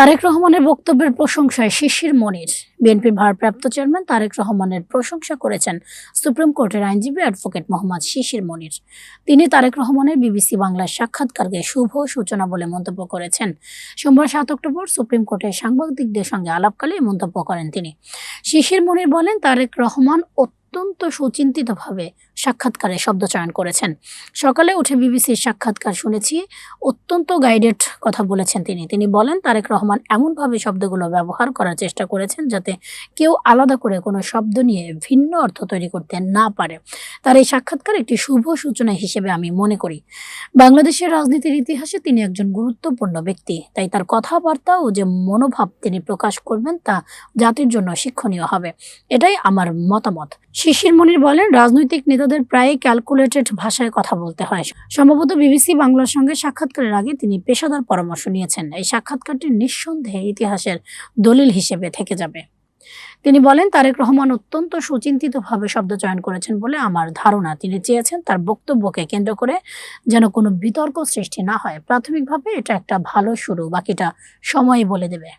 তারেক রহমানের বক্তব্যের প্রশংসায় শিশির মনির। বিএনপির ভারপ্রাপ্ত চেয়ারম্যান তারেক রহমানের প্রশংসা করেছেন সুপ্রিম কোর্টের আইনজীবী অ্যাডভোকেট মোহাম্মদ শিশির মনির। তিনি তারেক রহমানের বিবিসি বাংলার সাক্ষাৎকারকে শুভ সূচনা বলে মন্তব্য করেছেন। সোমবার সাত অক্টোবর সুপ্রিম কোর্টে সাংবাদিকদের সঙ্গে আলাপকালে মন্তব্য করেন তিনি। শিশির মনির বলেন, তারেক রহমান অত্যন্ত সুচিন্তিতভাবে সাক্ষাৎকারে শব্দ চয়ন করেছেন। সকালে উঠে বিবিসির সাক্ষাৎকার শুনেছি, অত্যন্ত গাইডেড কথা বলেছেন তিনি। তিনি বলেন, তারেক রহমান এমনভাবে শব্দগুলো ব্যবহার করার চেষ্টা করেছেন যাতে কেউ আলাদা করে কোনো শব্দ নিয়ে ভিন্ন অর্থ তৈরি করতে না পারে। তার এই সাক্ষাৎকার একটি শুভ সূচনা হিসেবে আমি মনে করি। বাংলাদেশের রাজনীতির ইতিহাসে তিনি একজন গুরুত্বপূর্ণ ব্যক্তি। তাই তার কথাবার্তা ও যে মনোভাব তিনি প্রকাশ করবেন তা জাতির জন্য শিক্ষণীয় হবে। এটাই আমার মতামত। শিশির মনির বলেন, রাজনৈতিক নেতাদের প্রায় ক্যালকুলেটেড ভাষায় কথা বলতে হয়। সম্ভবত বিবিসি বাংলার সঙ্গে সাক্ষাৎকারের আগে তিনি পেশাদার পরামর্শ নিয়েছেন। এই সাক্ষাৎকারটি নিঃসন্দেহে ইতিহাসের দলিল হিসেবে থেকে যাবে। তিনি বলেন, তারেক রহমান অত্যন্ত সুচিন্তিতভাবে শব্দ চয়ন করেছেন বলে আমার ধারণা। তিনি চেয়েছেন তার বক্তব্যকে কেন্দ্র করে যেন কোনো বিতর্ক সৃষ্টি না হয়। প্রাথমিকভাবে এটা একটা ভালো শুরু, বাকিটা সময় বলে দেবে।